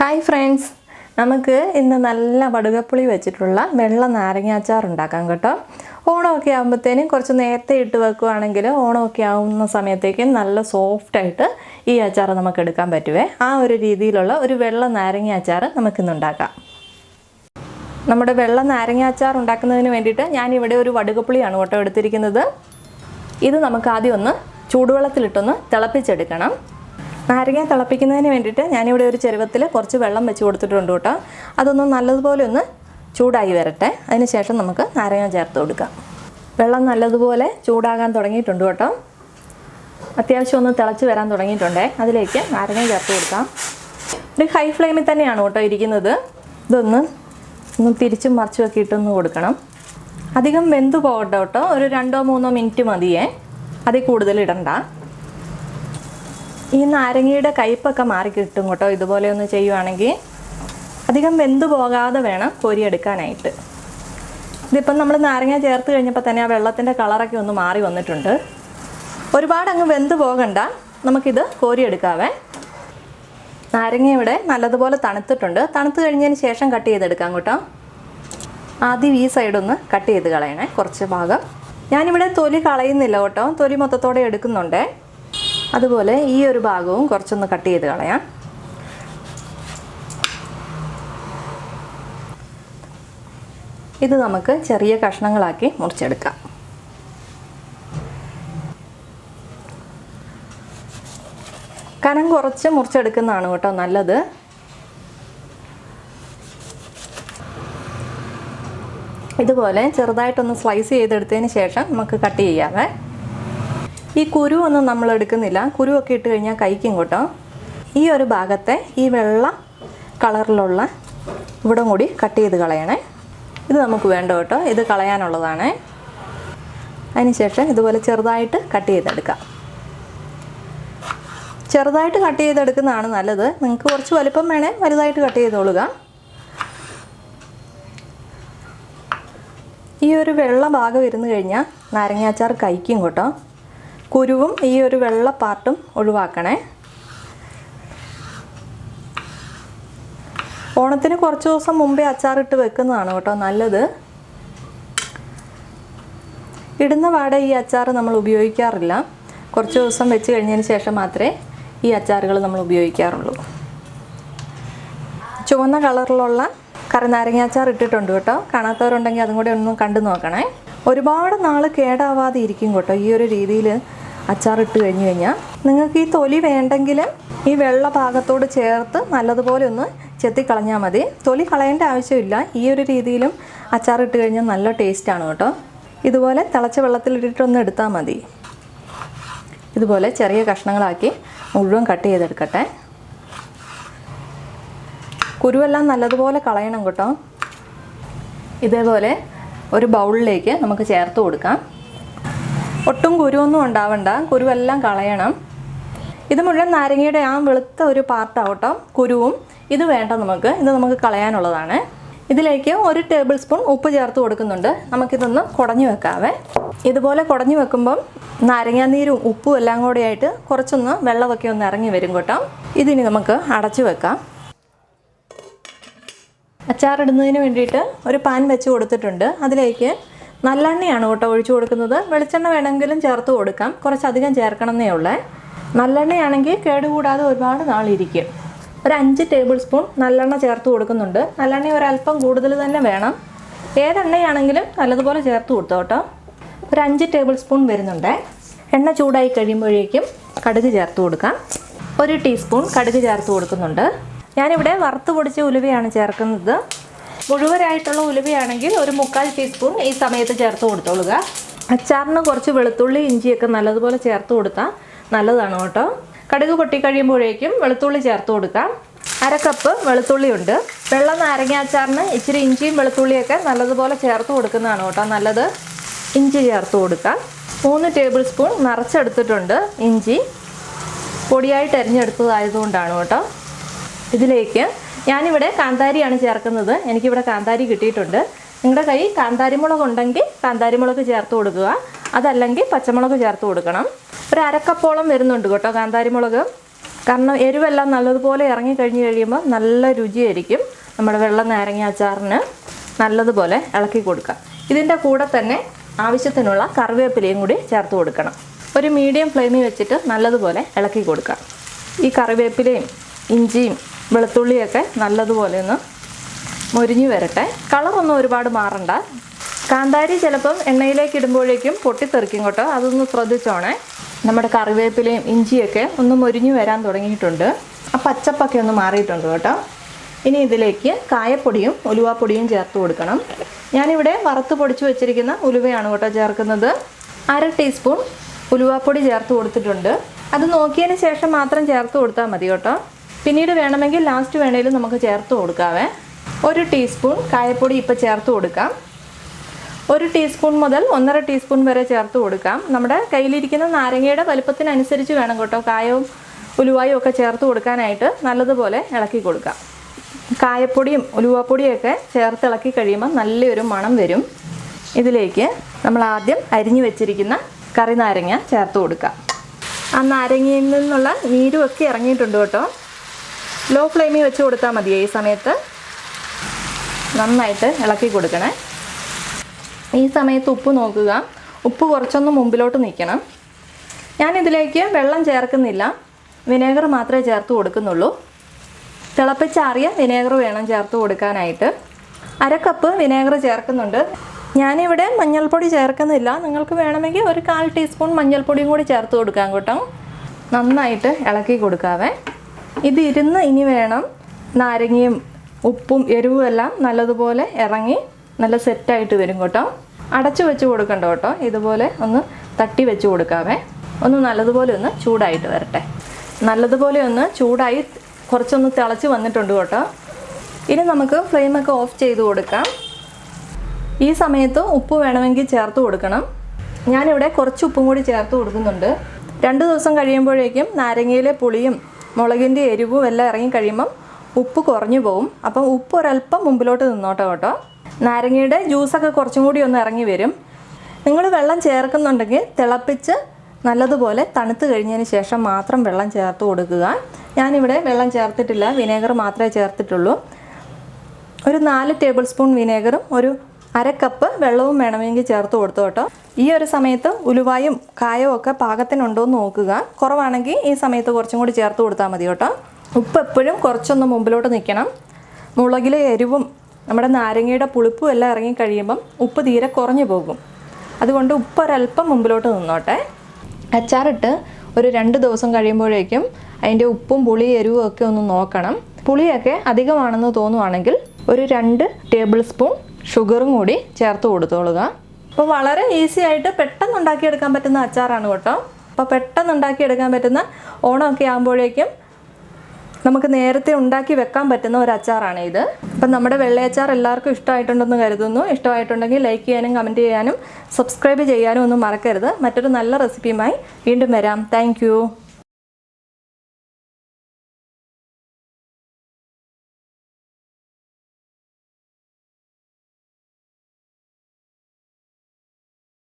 Hi friends നമുക്ക് ഇന്ന് നല്ല വടുകപ്പുളി വെച്ചിട്ടുള്ള വെള്ള നാരങ്ങ അച്ചാർ ഉണ്ടാക്കാം കേട്ടോ. ഓണമൊക്കെ ആകുമ്പോഴത്തേനും കുറച്ച് നേരത്തെ ഇട്ട് വെക്കുവാണെങ്കിൽ ഓണമൊക്കെ ആവുന്ന സമയത്തേക്കും നല്ല സോഫ്റ്റായിട്ട് ഈ അച്ചാർ നമുക്ക് എടുക്കാൻ പറ്റുവേ. ആ ഒരു രീതിയിലുള്ള ഒരു വെള്ള നാരങ്ങ അച്ചാർ നമുക്കിന്ന് ഉണ്ടാക്കാം. നമ്മുടെ വെള്ള നാരങ്ങ അച്ചാർ ഉണ്ടാക്കുന്നതിന് വേണ്ടിയിട്ട് ഞാനിവിടെ ഒരു വടുകപ്പുളിയാണ് കേട്ടോ എടുത്തിരിക്കുന്നത്. ഇത് നമുക്ക് ആദ്യം ഒന്ന് ചൂടുവെള്ളത്തിലിട്ടൊന്ന് തിളപ്പിച്ചെടുക്കണം. നാരങ്ങ തിളപ്പിക്കുന്നതിന് വേണ്ടിയിട്ട് ഞാനിവിടെ ഒരു ചെരുവത്തിൽ കുറച്ച് വെള്ളം വെച്ച് കൊടുത്തിട്ടുണ്ട് കേട്ടോ. അതൊന്ന് നല്ലതുപോലെ ഒന്ന് ചൂടായി വരട്ടെ. അതിനുശേഷം നമുക്ക് നാരങ്ങ ചേർത്ത് കൊടുക്കാം. വെള്ളം നല്ലതുപോലെ ചൂടാകാൻ തുടങ്ങിയിട്ടുണ്ട് കേട്ടോ. അത്യാവശ്യം ഒന്ന് തിളച്ച് വരാൻ തുടങ്ങിയിട്ടുണ്ടേ. അതിലേക്ക് നാരങ്ങ ചേർത്ത് കൊടുക്കാം. ഒരു ഹൈ ഫ്ലെയിമിൽ തന്നെയാണ് കേട്ടോ ഇരിക്കുന്നത്. ഇതൊന്ന് ഒന്ന് തിരിച്ചും മറിച്ചും ഒക്കെ ഇട്ടൊന്ന് കൊടുക്കണം. അധികം വെന്ത് പോകട്ടെ കേട്ടോ. ഒരു രണ്ടോ മൂന്നോ മിനിറ്റ് മതിയേ. അതിൽ കൂടുതൽ ഇടണ്ട. ഈ നാരങ്ങയുടെ കയ്പൊക്കെ മാറി കിട്ടും കേട്ടോ. ഇതുപോലെ ഒന്ന് ചെയ്യുവാണെങ്കിൽ അധികം വെന്തു പോകാതെ വേണം കോരിയെടുക്കാനായിട്ട്. ഇതിപ്പം നമ്മൾ നാരങ്ങ ചേർത്ത് കഴിഞ്ഞപ്പോൾ തന്നെ ആ വെള്ളത്തിന്റെ കളറൊക്കെ ഒന്ന് മാറി വന്നിട്ടുണ്ട്. ഒരുപാട് അങ്ങ് വെന്ത് പോകണ്ട. നമുക്കിത് കോരിയെടുക്കാവേ. നാരങ്ങ ഇവിടെ നല്ലതുപോലെ തണുത്തിട്ടുണ്ട്. തണുത്ത് കഴിഞ്ഞതിന് ശേഷം കട്ട് ചെയ്തെടുക്കാം കേട്ടോ. ആദ്യം ഈ സൈഡൊന്ന് കട്ട് ചെയ്ത് കളയണേ കുറച്ച് ഭാഗം. ഞാനിവിടെ തൊലി കളയുന്നില്ല കേട്ടോ. തൊലി മൊത്തത്തോടെ എടുക്കുന്നുണ്ടേ. അതുപോലെ ഈ ഒരു ഭാഗവും കുറച്ചൊന്ന് കട്ട് ചെയ്ത് കളയാം. ഇത് നമുക്ക് ചെറിയ കഷ്ണങ്ങളാക്കി മുറിച്ചെടുക്കാം. കനം കുറച്ച് മുറിച്ചെടുക്കുന്നതാണ് കേട്ടോ നല്ലത്. ഇതുപോലെ ചെറുതായിട്ടൊന്ന് സ്ലൈസ് ചെയ്തെടുത്തതിന് ശേഷം നമുക്ക് കട്ട് ചെയ്യാവേ. ഈ കുരു ഒന്നും നമ്മൾ എടുക്കുന്നില്ല. കുരുവൊക്കെ ഇട്ട് കഴിഞ്ഞാൽ കൈക്കും കേട്ടോ ഈ ഒരു ഭാഗത്തെ ഈ വെള്ള കളറിലുള്ള ഇവിടം കൂടി കട്ട് ചെയ്ത് കളയണേ. ഇത് നമുക്ക് വേണ്ട കേട്ടോ. ഇത് കളയാനുള്ളതാണ്. അതിനുശേഷം ഇതുപോലെ ചെറുതായിട്ട് കട്ട് ചെയ്തെടുക്കാം. ചെറുതായിട്ട് കട്ട് ചെയ്തെടുക്കുന്നതാണ് നല്ലത്. നിങ്ങൾക്ക് കുറച്ച് വലുപ്പം വേണേൽ വലുതായിട്ട് കട്ട് ചെയ്തോളുക. ഈ ഒരു വെള്ള ഭാഗം ഇരുന്ന് കഴിഞ്ഞാൽ നാരങ്ങാച്ചാർ കഴിക്കും കേട്ടോ. കുരുവും ഈ ഒരു വെള്ള പാർട്ടും ഒഴിവാക്കണേ. ഓണത്തിന് കുറച്ച് ദിവസം മുമ്പേ അച്ചാറിട്ട് വെക്കുന്നതാണ് കേട്ടോ നല്ലത്. ഇടുന്ന പാടെ ഈ അച്ചാർ നമ്മൾ ഉപയോഗിക്കാറില്ല. കുറച്ച് ദിവസം വെച്ച് കഴിഞ്ഞതിന് ശേഷം മാത്രമേ ഈ അച്ചാറുകൾ നമ്മൾ ഉപയോഗിക്കാറുള്ളൂ. ചുവന്ന കളറിലുള്ള കറിനാരങ്ങ അച്ചാർ ഇട്ടിട്ടുണ്ട് കേട്ടോ. കാണാത്തവരുണ്ടെങ്കിൽ അതും കൂടെ ഒന്ന് കണ്ടു നോക്കണേ. ഒരുപാട് നാൾ കേടാവാതെ ഇരിക്കും കേട്ടോ ഈ ഒരു രീതിയിൽ അച്ചാർ ഇട്ട് കഴിഞ്ഞ് കഴിഞ്ഞാൽ നിങ്ങൾക്ക് ഈ തൊലി വേണ്ടെങ്കിൽ ഈ വെള്ള ഭാഗത്തോട് ചേർത്ത് നല്ലതുപോലെ ഒന്ന് ചെത്തിക്കളഞ്ഞാൽ മതി. തൊലി കളയേണ്ട ആവശ്യമില്ല. ഈ ഒരു രീതിയിലും അച്ചാർ ഇട്ട് കഴിഞ്ഞാൽ നല്ല ടേസ്റ്റാണ് കേട്ടോ. ഇതുപോലെ തിളച്ച വെള്ളത്തിലിട്ടിട്ടൊന്ന് എടുത്താൽ മതി. ഇതുപോലെ ചെറിയ കഷ്ണങ്ങളാക്കി മുഴുവൻ കട്ട് ചെയ്തെടുക്കട്ടെ. കുരുവെല്ലാം നല്ലതുപോലെ കളയണം കേട്ടോ. ഇതേപോലെ ഒരു ബൗളിലേക്ക് നമുക്ക് ചേർത്ത് കൊടുക്കാം. ഒട്ടും കുരുവൊന്നും ഉണ്ടാവണ്ട. കുരുവെല്ലാം കളയണം. ഇത് മുഴുവൻ നാരങ്ങയുടെ ആ വെളുത്ത ഒരു പാർട്ടാവട്ടോ കുരുവും ഇത് വേണ്ട നമുക്ക്. ഇത് നമുക്ക് കളയാനുള്ളതാണ്. ഇതിലേക്ക് ഒരു ടേബിൾ സ്പൂൺ ഉപ്പ് ചേർത്ത് കൊടുക്കുന്നുണ്ട്. നമുക്കിതൊന്ന് കുടഞ്ഞു വെക്കാവേ. ഇതുപോലെ കുടഞ്ഞു വെക്കുമ്പം നാരങ്ങാനീരും ഉപ്പും എല്ലാം കൂടെ ആയിട്ട് കുറച്ചൊന്ന് വെള്ളമൊക്കെ ഒന്ന് ഇറങ്ങി വരും കേട്ടോ. ഇതിനി നമുക്ക് അടച്ചു വെക്കാം. അച്ചാറിടുന്നതിന് വേണ്ടിയിട്ട് ഒരു പാൻ വെച്ച് കൊടുത്തിട്ടുണ്ട്. അതിലേക്ക് നല്ലെണ്ണയാണ് കേട്ടോ ഒഴിച്ചു കൊടുക്കുന്നത്. വെളിച്ചെണ്ണ വേണമെങ്കിലും ചേർത്ത് കൊടുക്കാം. കുറച്ചധികം ചേർക്കണമെന്നേ ഉള്ളേ. നല്ലെണ്ണയാണെങ്കിൽ കേടുകൂടാതെ ഒരുപാട് നാളിരിക്കും. ഒരു അഞ്ച് ടേബിൾ സ്പൂൺ നല്ലെണ്ണ ചേർത്ത് കൊടുക്കുന്നുണ്ട്. നല്ലെണ്ണ ഒരല്പം കൂടുതൽ തന്നെ വേണം. ഏതെണ്ണയാണെങ്കിലും നല്ലതുപോലെ ചേർത്ത് കൊടുത്തു കേട്ടോ. ഒരു അഞ്ച് ടേബിൾ സ്പൂൺ വരുന്നുണ്ട്. എണ്ണ ചൂടായി കഴിയുമ്പോഴേക്കും കടുക് ചേർത്ത് കൊടുക്കാം. ഒരു ടീസ്പൂൺ കടുക് ചേർത്ത് കൊടുക്കുന്നുണ്ട്. ഞാനിവിടെ വറുത്ത് പൊടിച്ച ഉലുവയാണ് ചേർക്കുന്നത്. മുഴുവനായിട്ടുള്ള ഉലുവയാണെങ്കിൽ ഒരു മുക്കാൽ ടീസ്പൂൺ ഈ സമയത്ത് ചേർത്ത് കൊടുത്തോളുക. അച്ചാറിന് കുറച്ച് വെളുത്തുള്ളി ഇഞ്ചിയൊക്കെ നല്ലതുപോലെ ചേർത്ത് കൊടുത്താൽ നല്ലതാണ് കേട്ടോ. കടുക് പൊട്ടിക്കഴിയുമ്പോഴേക്കും വെളുത്തുള്ളി ചേർത്ത് കൊടുക്കാം. അര കപ്പ് വെളുത്തുള്ളി ഉണ്ട്. വെള്ള നാരങ്ങ അച്ചാറിന് ഇച്ചിരി ഇഞ്ചിയും വെളുത്തുള്ളിയൊക്കെ നല്ലതുപോലെ ചേർത്ത് കൊടുക്കുന്നതാണ് കേട്ടോ നല്ലത്. ഇഞ്ചി ചേർത്ത് കൊടുക്കാം. മൂന്ന് ടേബിൾ സ്പൂൺ നിറച്ചെടുത്തിട്ടുണ്ട് ഇഞ്ചി. പൊടിയായിട്ട് അരിഞ്ഞെടുത്തതായതുകൊണ്ടാണ് കേട്ടോ. ഇതിലേക്ക് ഞാനിവിടെ കാന്താരിയാണ് ചേർക്കുന്നത്. എനിക്കിവിടെ കാന്താരി കിട്ടിയിട്ടുണ്ട്. നിങ്ങളുടെ കൈ കാന്താരിമുളക് ഉണ്ടെങ്കിൽ കാന്താരിമുളക് ചേർത്ത് കൊടുക്കുക. അതല്ലെങ്കിൽ പച്ചമുളക് ചേർത്ത് കൊടുക്കണം. ഒരു അരക്കപ്പോളം വരുന്നുണ്ട് കേട്ടോ കാന്താരിമുളക്. കാരണം എരിവെല്ലാം നല്ലതുപോലെ ഇറങ്ങി കഴിഞ്ഞ് കഴിയുമ്പോൾ നല്ല രുചിയായിരിക്കും നമ്മുടെ വെള്ളം നാരങ്ങ അച്ചാറിന് നല്ലതുപോലെ ഇളക്കി കൊടുക്കാം ഇതിന്റെ കൂടെ തന്നെ ആവശ്യത്തിനുള്ള കറിവേപ്പിലയും കൂടി ചേർത്ത് കൊടുക്കണം. ഒരു മീഡിയം ഫ്ലെയിമിൽ വെച്ചിട്ട് നല്ലതുപോലെ ഇളക്കി കൊടുക്കാം ഈ കറിവേപ്പിലയും ഇഞ്ചിയും വെളുത്തുള്ളിയൊക്കെ നല്ലതുപോലെ ഒന്ന് മുരിഞ്ഞു വരട്ടെ. കളറൊന്നും ഒരുപാട് മാറണ്ട. കാന്താരി ചിലപ്പം എണ്ണയിലേക്ക് ഇടുമ്പോഴേക്കും പൊട്ടിത്തെറിക്കും കേട്ടോ. അതൊന്ന് ശ്രദ്ധിച്ചോണേ. നമ്മുടെ കറിവേപ്പിലയും ഇഞ്ചിയൊക്കെ ഒന്ന് മുരിഞ്ഞു വരാൻ തുടങ്ങിയിട്ടുണ്ട്. ആ പച്ചപ്പൊക്കെ ഒന്ന് മാറിയിട്ടുണ്ട് കേട്ടോ. ഇനി ഇതിലേക്ക് കായപ്പൊടിയും ഉലുവാപ്പൊടിയും ചേർത്ത് കൊടുക്കണം. ഞാനിവിടെ വറുത്ത് പൊടിച്ചു വെച്ചിരിക്കുന്ന ഉലുവയാണ് കേട്ടോ ചേർക്കുന്നത്. അര ടീസ്പൂൺ ഉലുവാപ്പൊടി ചേർത്ത് കൊടുത്തിട്ടുണ്ട്. അത് നോക്കിയതിന് ശേഷം മാത്രം ചേർത്ത് കൊടുത്താൽ മതി കേട്ടോ. പിന്നീട് വേണമെങ്കിൽ ലാസ്റ്റ് വേണേലും നമുക്ക് ചേർത്ത് കൊടുക്കാവേ. ഒരു ടീസ്പൂൺ കായപ്പൊടി ഇപ്പോൾ ചേർത്ത് കൊടുക്കാം. ഒരു ടീസ്പൂൺ മുതൽ ഒന്നര ടീസ്പൂൺ വരെ ചേർത്ത് കൊടുക്കാം. നമ്മുടെ കയ്യിലിരിക്കുന്ന നാരങ്ങയുടെ വലുപ്പത്തിനനുസരിച്ച് വേണം കേട്ടോ കായവും ഉലുവായും ഒക്കെ ചേർത്ത് കൊടുക്കാനായിട്ട് നല്ലതുപോലെ ഇളക്കി കൊടുക്കാം. കായപ്പൊടിയും ഉലുവാപ്പൊടിയൊക്കെ ചേർത്ത് ഇളക്കി കഴിയുമ്പോൾ നല്ലൊരു മണം വരും. ഇതിലേക്ക് നമ്മൾ ആദ്യം അരിഞ്ഞു വെച്ചിരിക്കുന്ന കറി നാരങ്ങ ചേർത്ത് കൊടുക്കാം. ആ നാരങ്ങയിൽ നിന്നുള്ള നീരുമൊക്കെ ഇറങ്ങിയിട്ടുണ്ട് കേട്ടോ. ലോ ഫ്ലെയിമിൽ വെച്ച് കൊടുത്താൽ മതി ഈ സമയത്ത്? നന്നായിട്ട് ഇളക്കി കൊടുക്കണേ. ഈ സമയത്ത് ഉപ്പ് നോക്കുക. ഉപ്പ് കുറച്ചൊന്ന് മുമ്പിലോട്ട് നിൽക്കണം. ഞാനിതിലേക്ക് വെള്ളം ചേർക്കുന്നില്ല. വിനേഗർ മാത്രമേ ചേർത്ത് കൊടുക്കുന്നുള്ളൂ. തിളപ്പിച്ചാറിയ വിനേഗർ വേണം ചേർത്ത് കൊടുക്കാനായിട്ട്. അര കപ്പ് വിനേഗർ ചേർക്കുന്നുണ്ട്. ഞാനിവിടെ മഞ്ഞൾപ്പൊടി ചേർക്കുന്നില്ല. നിങ്ങൾക്ക് വേണമെങ്കിൽ ഒരു കാൽ ടീസ്പൂൺ മഞ്ഞൾപ്പൊടിയും കൂടി ചേർത്ത് കൊടുക്കാം കേട്ടോ. നന്നായിട്ട് ഇളക്കി കൊടുക്കാവേ. ഇത് ഇരുന്ന് ഇനി വേണം നാരങ്ങയും ഉപ്പും എരിവും എല്ലാം നല്ലതുപോലെ ഇറങ്ങി നല്ല സെറ്റായിട്ട് വരും കേട്ടോ. അടച്ചു വെച്ച് കൊടുക്കണ്ട കേട്ടോ. ഇതുപോലെ ഒന്ന് തട്ടി വെച്ച് കൊടുക്കാമേ ഒന്ന് നല്ലതുപോലെ ഒന്ന് ചൂടായിട്ട് വരട്ടെ. നല്ലതുപോലെ ഒന്ന് ചൂടായി കുറച്ചൊന്ന് തിളച്ച് വന്നിട്ടുണ്ട് കേട്ടോ. ഇനി നമുക്ക് ഫ്ലെയിമൊക്കെ ഓഫ് ചെയ്ത് കൊടുക്കാം. ഈ സമയത്ത് ഉപ്പ് വേണമെങ്കിൽ ചേർത്ത് കൊടുക്കണം. ഞാനിവിടെ കുറച്ച് ഉപ്പും കൂടി ചേർത്ത് കൊടുക്കുന്നുണ്ട്. രണ്ട് ദിവസം കഴിയുമ്പോഴേക്കും നാരങ്ങയിലെ പുളിയും മുളകിന്റെ എരിവും എല്ലാം ഇറങ്ങി കഴിയുമ്പം ഉപ്പ് കുറഞ്ഞു പോകും അപ്പം ഉപ്പ് ഒരല്പം മുമ്പിലോട്ട് നിന്നോട്ടോ കേട്ടോ. നാരങ്ങയുടെ ജ്യൂസൊക്കെ കുറച്ചും കൂടി ഒന്ന് ഇറങ്ങി വരും. നിങ്ങൾ വെള്ളം ചേർക്കുന്നുണ്ടെങ്കിൽ തിളപ്പിച്ച് നല്ലതുപോലെ തണുത്ത് കഴിഞ്ഞതിന് ശേഷം മാത്രം വെള്ളം ചേർത്ത് കൊടുക്കുക. ഞാനിവിടെ വെള്ളം ചേർത്തിട്ടില്ല വിനേഗർ മാത്രമേ ചേർത്തിട്ടുള്ളൂ. ഒരു നാല് ടേബിൾ സ്പൂൺ വിനേഗറും ഒരു അര കപ്പ് വെള്ളവും വേണമെങ്കിൽ ചേർത്ത് കൊടുത്തു കേട്ടോ. ഈ ഒരു സമയത്ത് ഉലുവായും കായവും ഒക്കെ പാകത്തിനുണ്ടോ എന്ന് നോക്കുക. കുറവാണെങ്കിൽ ഈ സമയത്ത് കുറച്ചും കൂടി ചേർത്ത് കൊടുത്താൽ മതി കേട്ടോ. ഉപ്പ് എപ്പോഴും കുറച്ചൊന്ന് മുമ്പിലോട്ട് നിൽക്കണം. മുളകിലെ എരിവും നമ്മുടെ നാരങ്ങയുടെ പുളിപ്പും എല്ലാം ഇറങ്ങി കഴിയുമ്പം ഉപ്പ് തീരെ കുറഞ്ഞു പോകും. അതുകൊണ്ട് ഉപ്പ് ഒരല്പം മുമ്പിലോട്ട് നിന്നോട്ടെ. അച്ചാറിട്ട് ഒരു രണ്ട് ദിവസം കഴിയുമ്പോഴേക്കും അതിന്റെ ഉപ്പും പുളി എരിവും ഒക്കെ ഒന്ന് നോക്കണം. പുളിയൊക്കെ അധികമാണെന്ന് തോന്നുവാണെങ്കിൽ ഒരു രണ്ട് ടേബിൾ സ്പൂൺ ഷുഗറും കൂടി ചേർത്ത് കൊടുത്തോളുക. അപ്പോൾ വളരെ ഈസി ആയിട്ട് പെട്ടെന്ന് ഉണ്ടാക്കിയെടുക്കാൻ പറ്റുന്ന അച്ചാറാണ് കേട്ടോ. അപ്പോൾ പെട്ടെന്ന് ഉണ്ടാക്കിയെടുക്കാൻ പറ്റുന്ന ഓണമൊക്കെ ആകുമ്പോഴേക്കും നമുക്ക് നേരത്തെ ഉണ്ടാക്കി വെക്കാൻ പറ്റുന്ന ഒരു അച്ചാറാണ് ഇത്. അപ്പം നമ്മുടെ വെള്ളയച്ചാർ എല്ലാവർക്കും ഇഷ്ടമായിട്ടുണ്ടെന്ന് കരുതുന്നു. ഇഷ്ടമായിട്ടുണ്ടെങ്കിൽ ലൈക്ക് ചെയ്യാനും കമന്റ് ചെയ്യാനും സബ്സ്ക്രൈബ് ചെയ്യാനും ഒന്നും മറക്കരുത്. മറ്റൊരു നല്ല റെസിപ്പിയുമായി വീണ്ടും വരാം. താങ്ക്